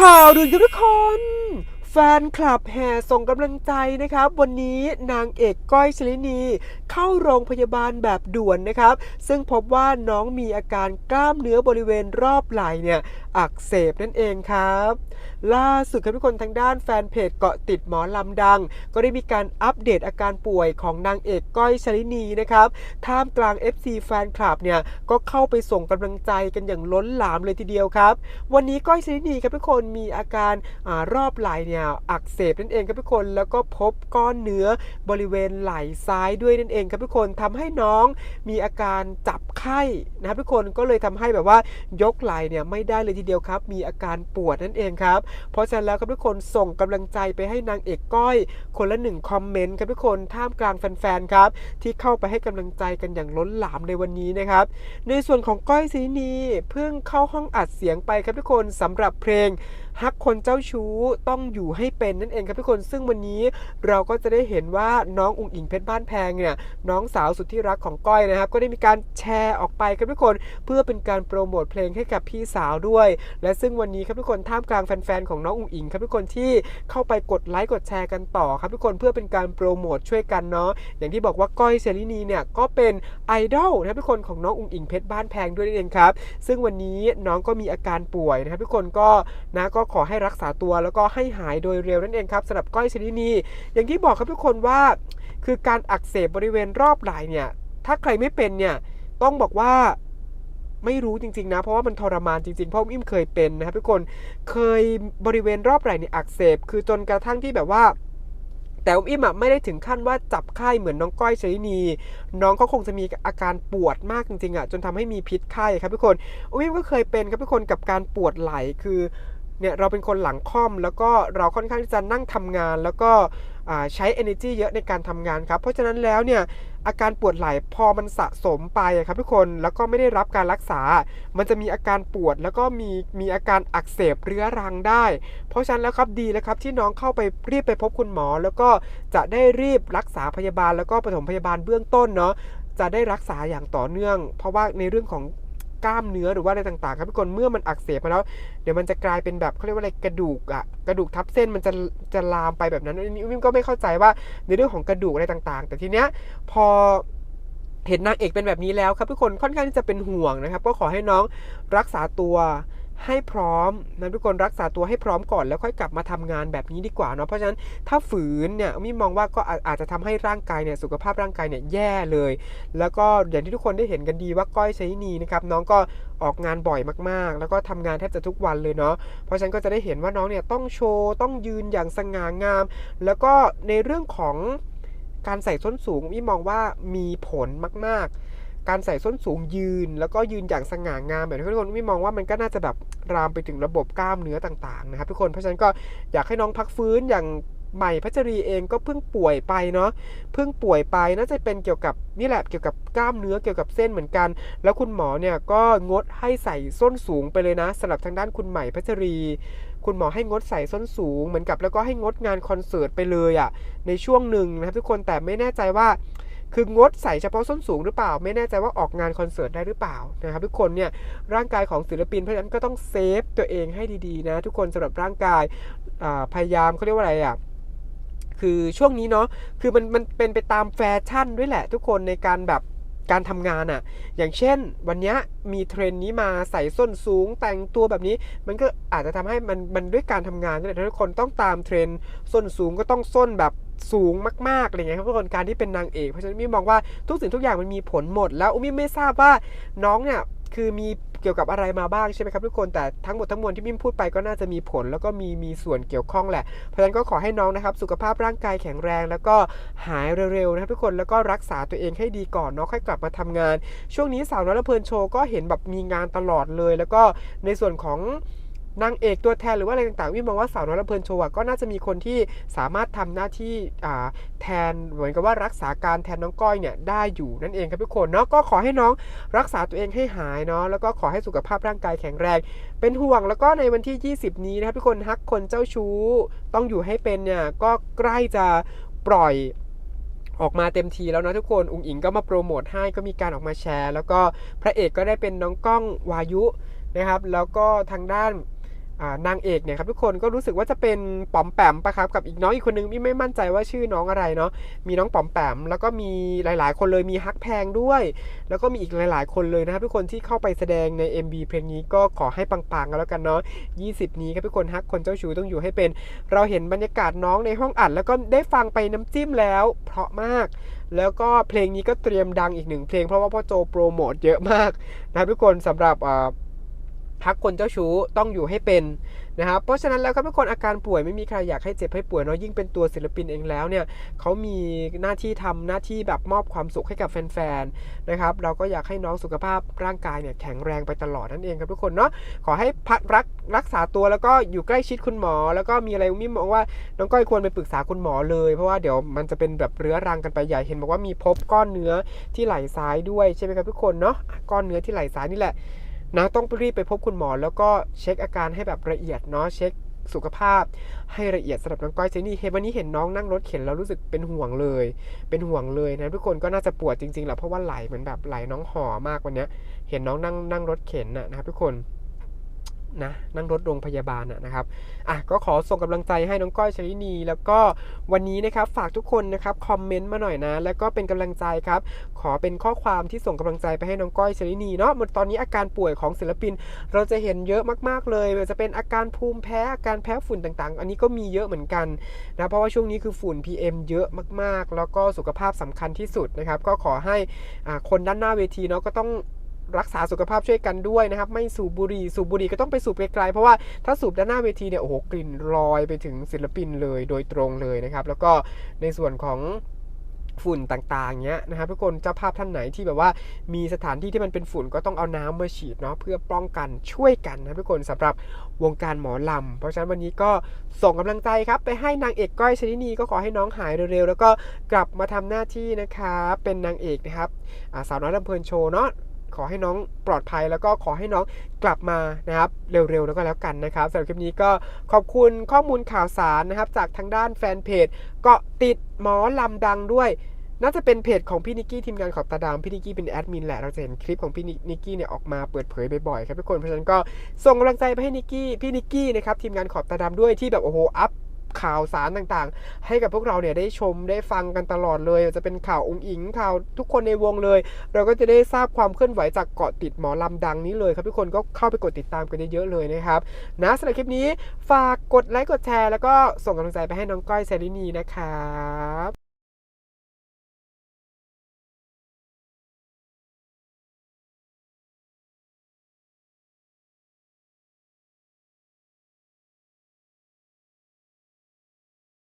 ข่าวด่วนครับทุกคน แฟนคลับแห่ส่งกำลังใจนะครับ วันนี้นางเอกก้อยชลินี เข้าโรงพยาบาลแบบด่วนนะครับ ซึ่งพบว่าน้องมีอาการกล้ามเนื้อบริเวณรอบไหล่เนี่ยอักเสบนั่นเองครับ ล่าสุดครับทุกคนทางด้านแฟนเพจเกาะติดหมอลำดัง ก็ได้มีการอัปเดตอาการป่วยของนางเอกก้อยชลินีนะครับท่ามกลาง FC แฟนคลับเนี่ยก็เข้าไปส่งกำลังใจกันอย่างล้นหลามเลยทีเดียวครับ วันนี้ก้อยชลินีครับทุกคนมีอาการอารอบไหล่เนี่ยอักเสบนั่นเองครับทุกคนแล้วก็พบก้อนเนื้อบริเวณไหล่ซ้ายด้วยนั่นเองครับทุกคนทำให้น้องมีอาการจับไข้นะครับทุกคนก็เลยทำให้แบบว่ายกไหล่เนี่ยไม่ได้เลยทีเดียวครับ มีอาการปวดนั่นเองครับ เพราะฉะนั้นแล้วครับทุกคนส่งกำลังใจไปให้นางเอกก้อย คนละหนึ่งคอมเมนต์ครับทุกคนท่ามกลางแฟนๆครับที่เข้าไปให้กำลังใจกันอย่างล้นหลามในวันนี้นะครับ ในส่วนของก้อยซีนีเพิ่งเข้าห้องอัดเสียงไปครับทุกคนสำหรับเพลง ฮักคนเจ้าชู้ต้องอยู่ให้เป็นนั่นเองครับทุกคน ซึ่งวันนี้เราก็จะได้เห็นว่าน้องอุ๋งอิงเพชรบ้านแพงเนี่ยน้องสาวสุดที่รักของก้อยนะครับ ก็ได้มีการแชร์ออกไปครับทุกคน เพื่อเป็นการโปรโมทเพลงให้กับพี่สาวด้วย และซึ่งวันนี้ครับทุกคนท่ามกลางแฟนๆของน้องอุ๋งอิงครับทุกคนที่เข้าไปกดไลค์กดแชร์กันต่อครับทุกคนเพื่อเป็นการโปรโมทช่วยกันเนาะอย่างที่บอกว่าก้อยเซรินีเนี่ยก็เป็นไอดอลนะครับทุกคนของน้องอุ๋งอิงเพชรบ้านแพงด้วยนั่นเองครับซึ่งวันนี้น้องก็มีอาการป่วยนะครับทุกคนก็นะก็ขอให้รักษาตัวแล้วก็ให้หายโดยเร็วนั่นเองครับสำหรับก้อยชลินีอย่างที่บอกครับทุกคนว่า คือการอักเสบบริเวณรอบไหล่เนี่ย ถ้าใครไม่เป็นเนี่ยต้องบอกว่าไม่รู้จริงๆนะ เพราะว่ามันทรมานจริงๆ เพราะอิ่มเคยเป็นนะครับทุกคนเคยบริเวณรอบไหล่เนี่ยอักเสบ คือจนกระทั่งที่แบบว่าแต่อุ้มอิ่มอะไม่ได้ถึงขั้นว่าจับไข้เหมือนน้องก้อยชลินี น้องก็คงจะมีอาการปวดมากจริงๆอะจนทำให้มีพิษไข้ครับทุกคนอุ้มอิ่มก็เคยเป็นครับทุกคนกับการปวดไหล่คือ เนี่ยเราเป็นคนหลังค่อม แล้วก็เราค่อนข้างที่จะนั่งทำงาน แล้วก็ใช้ energy เยอะในการทำงานครับ เพราะฉะนั้นแล้วเนี่ยอาการปวดไหล่พอมันสะสมไปครับทุกคนแล้วก็ไม่ได้รับการรักษา มันจะมีอาการปวดแล้วก็มีมีอาการอักเสบเรื้อรังได้ เพราะฉะนั้นแล้วครับดีแล้วครับที่น้องเข้าไปรีบไปพบคุณหมอ แล้วก็จะได้รีบรักษาพยาบาล แล้วก็ปฐมพยาบาลเบื้องต้นเนาะจะได้รักษาอย่างต่อเนื่อง เพราะว่าในเรื่องของ กล้ามเนื้อหรือว่าอะไรต่างๆ ครับทุกคนเมื่อมันอักเสบมาแล้ว เดี๋ยวมันจะกลายเป็นแบบเขาเรียกว่าอะไรกระดูกอะกระดูกทับเส้นมันจะจะลามไปแบบนั้นอันนี้วิมก็ไม่เข้าใจว่าในเรื่องของกระดูกอะไรต่างๆ แต่ทีเนี้ยพอเห็นนางเอกเป็นแบบนี้แล้วครับทุกคนค่อนข้างที่จะเป็นห่วงนะครับ ก็ขอให้น้องรักษาตัว ให้พร้อมนะทุกคนรักษาตัวให้พร้อมก่อนแล้วค่อยกลับมาทำงานแบบนี้ดีกว่าเนาะเพราะฉะนั้นถ้าฝืนเนี่ยมิมองว่าก็อาจจะทำให้ร่างกายเนี่ยสุขภาพร่างกายเนี่ยแย่เลย แล้วก็อย่างที่ทุกคนได้เห็นกันดีว่าก้อยใช้นีนะครับน้องก็ออกงานบ่อยมากๆ แล้วก็ทำงานแทบจะทุกวันเลยเนาะ เพราะฉะนั้นก็จะได้เห็นว่าน้องเนี่ยต้องโชว์ ต้องยืนอย่างสง่างาม แล้วก็ในเรื่องของการใส่ส้นสูงมิมองว่ามีผลมาก ๆ การใส่ส้นสูงยืน แล้วก็ยืนอย่างสง่างามแบบทุกคนมิมองว่ามันก็น่าจะแบบ รามไปถึงระบบกล้ามเนื้อต่างๆนะครับทุกคนเพราะฉะนั้นก็อยากให้น้องพักฟื้นอย่างใหม่พัชรีเองก็เพิ่งป่วยไปเนาะเพิ่งป่วยไปน่าจะเป็นเกี่ยวกับนี่แหละเกี่ยวกับกล้ามเนื้อเกี่ยวกับเส้นเหมือนกัน แล้วคุณหมอเนี่ยก็งดให้ใส่ส้นสูงไปเลยนะสำหรับทางด้านคุณใหม่พัชรี คุณหมอให้งดใส่ส้นสูงเหมือนกับแล้วก็ให้งดงานคอนเสิร์ตไปเลยอะ่ะในช่วงหนึ่งนะครับทุกคนแต่ไม่แน่ใจว่า คืองดใส่เฉพาะส้นสูงหรือเปล่า ไม่แน่ใจว่าออกงานคอนเสิร์ตได้หรือเปล่านะครับทุกคนเนี่ยร่างกายของศิลปินเพราะฉะนั้นก็ต้องเซฟตัวเองให้ดีๆนะทุกคนสำหรับร่างกายพยายามเขาเรียกว่าอะไรอะคือช่วงนี้เนาะคือมันมันเป็นไปตามแฟชั่นด้วยแหละ ทุกคนในการแบบการทำงานอะ่ะ อย่างเช่น วันนี้มีเทรนนี้มาใส่ส้นสูงแต่งตัวแบบนี้ มันก็อาจจะทำให้มันมันด้วยการทำงานนี่แหละทุกคนต้องตามเทรนส้นสูงก็ต้องส้นแบบ สูงมากๆอะไรเงี้ยครับทุกคนการที่เป็นนางเอกเพราะฉะนั้นมี่มองว่าทุกสิ่งทุกอย่างมันมีผลหมด แล้วอุ้มไม่ทราบว่าน้องเนี่ยคือมีเกี่ยวกับอะไรมาบ้างใช่ไหมครับทุกคนแต่ทั้งหมดทั้งมวลที่มิมพูดไปก็น่าจะมีผล แล้วก็มีมีส่วนเกี่ยวข้องแหละเพราะฉะนั้นก็ขอให้น้องนะครับ สุขภาพร่างกายแข็งแรง แล้วก็หายเร็วๆนะครับทุกคนแล้วก็รักษาตัวเองให้ดีก่อนเนาะค่อยกลับมาทำงาน ช่วงนี้สาวน้อยละเพลินโชว์ก็เห็นแบบมีงานตลอดเลย แล้วก็ในส่วนของ นางเอกตัวแทนหรือว่าอะไรต่างๆ วิมองว่าสาวน้อยละเพลินโชว์อะก็น่าจะมีคนที่สามารถทำหน้าที่แทนเหมือนกับว่ารักษาการแทนน้องก้อยเนี่ยได้อยู่นั่นเองครับทุกคนเนาะก็ขอให้น้องรักษาตัวเองให้หายเนาะแล้วก็ขอให้สุขภาพร่างกายแข็งแรง เป็นห่วงแล้วก็ในวันที่ 20 นี้นะครับทุกคนฮักคนเจ้าชู้ต้องอยู่ให้เป็นเนี่ยก็ใกล้จะปล่อยออกมาเต็มทีแล้วนะทุกคน อุ๋งอิงก็มาโปรโมทให้ก็มีการออกมาแชร์ แล้วก็พระเอกก็ได้เป็นน้องก้องวายุนะครับ แล้วก็ทางด้าน นางเอกเนี่ยครับทุกคนก็รู้สึกว่าจะเป็นป๋อมแปมปะครับกับอีกน้องอีกคนนึงพี่ไม่มั่นใจว่าชื่อน้องอะไรเนาะมีน้องป๋อมแปมแล้วก็มีหลาย ๆ คนเลยมีฮักแพงด้วย แล้วก็มีอีกหลาย ๆ คนเลยนะครับทุกคนที่เข้าไปแสดงใน MB เพลงนี้ก็ขอให้ปังๆกันแล้วกันเนาะ20 นี้ครับทุกคนฮักคนเจ้าชู้ต้องอยู่ให้เป็น เราเห็นบรรยากาศน้องในห้องอัด แล้วก็ได้ฟังไปน้ำจิ้มแล้ว เพราะมาก แล้วก็เพลงนี้ก็เตรียมดังอีกหนึ่งเพลงเพราะว่าพ่อโจโปรโมทเยอะมากนะครับทุกคนสำหรับอ่า พักคนเจ้าชู้ต้องอยู่ให้เป็นนะครับเพราะฉะนั้นแล้วครับทุกคนอาการป่วยไม่มีใครอยากให้เจ็บให้ป่วยเนาะยิ่งเป็นตัวศิลปินเองแล้วเนี่ยเขามีหน้าที่ทำหน้าที่แบบมอบความสุขให้กับแฟนๆนะครับเราก็อยากให้น้องสุขภาพร่างกายเนี่ยแข็งแรงไปตลอดนั่นเองครับทุกคนเนาะขอให้พักรักรักษาตัวแล้วก็อยู่ใกล้ชิดคุณหมอ แล้วก็มีอะไรมิมองว่าน้องก้อยควรไปปรึกษาคุณหมอเลย เพราะว่าเดี๋ยวมันจะเป็นแบบเรื้อรังกันไปใหญ่เห็นบอกว่ามีพบก้อนเนื้อที่ไหล่ซ้ายด้วยใช่ไหมครับทุกคนเนาะอะก้อนเนื้อที่ไหล่ซ้ายนี่แหละ นะต้องรีบไปพบคุณหมอ แล้วก็เช็คอาการให้แบบละเอียดเนาะเช็คสุขภาพให้ละเอียดสำหรับน้องก้อยเจนี่เฮ้ยวันนี้เห็นน้องนั่งรถเข็นแล้วรู้สึกเป็นห่วงเลย เป็นห่วงเลยนะทุกคนก็น่าจะปวดจริงๆแหละเพราะว่าไหลเหมือนแบบไหลน้องห่อมากวันนี้เห็นน้องนั่งนั่งรถเข็นน่ะนะครับทุกคน นะนั่งรถโรงพยาบาลนะครับอะก็ขอส่งกำลังใจให้น้องก้อยชลินี แล้วก็วันนี้นะครับฝากทุกคนนะครับคอมเมนต์มาหน่อยนะ แล้วก็เป็นกำลังใจครับขอเป็นข้อความที่ส่งกำลังใจไปให้น้องก้อยชลินีเนาะหมดตอนนี้อาการป่วยของศิลปิน เราจะเห็นเยอะมากๆเลยจะเป็นอาการภูมิแพ้อาการแพ้ฝุ่นต่างๆ อันนี้ก็มีเยอะเหมือนกันนะเพราะว่าช่วงนี้คือฝุ่น PM เยอะมากๆ แล้วก็สุขภาพสำคัญที่สุดนะครับก็ขอให้คนด้านหน้าเวทีเนาะก็ต้อง รักษาสุขภาพช่วยกันด้วยนะครับ ไม่สูบบุหรี่สูบบุหรี่ก็ต้องไปสูบไกลๆเพราะว่าถ้าสูบด้านหน้าเวทีเนี่ยโอ้โหกลิ่นลอยไปถึงศิลปินเลยโดยตรงเลยนะครับ แล้วก็ในส่วนของฝุ่นต่างๆเนี้ยนะครับทุกคนเจ้าภาพท่านไหนที่แบบว่ามีสถานที่ที่มันเป็นฝุ่นก็ต้องเอาน้ำมาฉีดเนาะเพื่อป้องกันช่วยกันนะทุกคนสำหรับวงการหมอลำเพราะฉะนั้นวันนี้ก็ส่งกำลังใจครับ ไปให้นางเอกก้อยชนินีก็ขอให้น้องหายเร็วๆ แล้วก็กลับมาทำหน้าที่นะครับเป็นนางเอกนะครับาสาวน้อยลำเพลินโชว์เนาะ ขอให้น้องปลอดภัยแล้วก็ขอให้น้องกลับมานะครับเร็วๆแล้วก็แล้วกันนะครับสำหรับคลิปนี้ก็ขอบคุณข้อมูลข่าวสารนะครับจากทางด้านแฟนเพจเกาะติดหมอลำดังด้วยน่าจะเป็นเพจของพี่นิกกี้ทีมงานขอบตาดำพี่นิกกี้เป็นแอดมินแหละเราจะเห็นคลิปของพี่นิกกี้เนี่ยออกมาเปิดเผยบ่อยๆครับทุกคนเพราะฉะนั้นก็ส่งกำลังใจไปให้นิกกี้พี่นิกกี้นะครับทีมงานขอบตาดำด้วยที่แบบโอ้โหอัพ ข่าวสารต่างๆ ให้กับพวกเราเนี่ยได้ชมได้ฟังกันตลอดเลย จะเป็นข่าวองค์อิงข่าวทุกคนในวงเลย เราก็จะได้ทราบความเคลื่อนไหวจากเกาะติดหมอลำดังนี้เลยครับทุกคนก็เข้าไปกดติดตามกันเยอะๆเลยนะครับนะสำหรับคลิปนี้ฝากกดไลค์กดแชร์แล้วก็ส่งกำลังใจไปให้น้องก้อยเซรินีนะครับ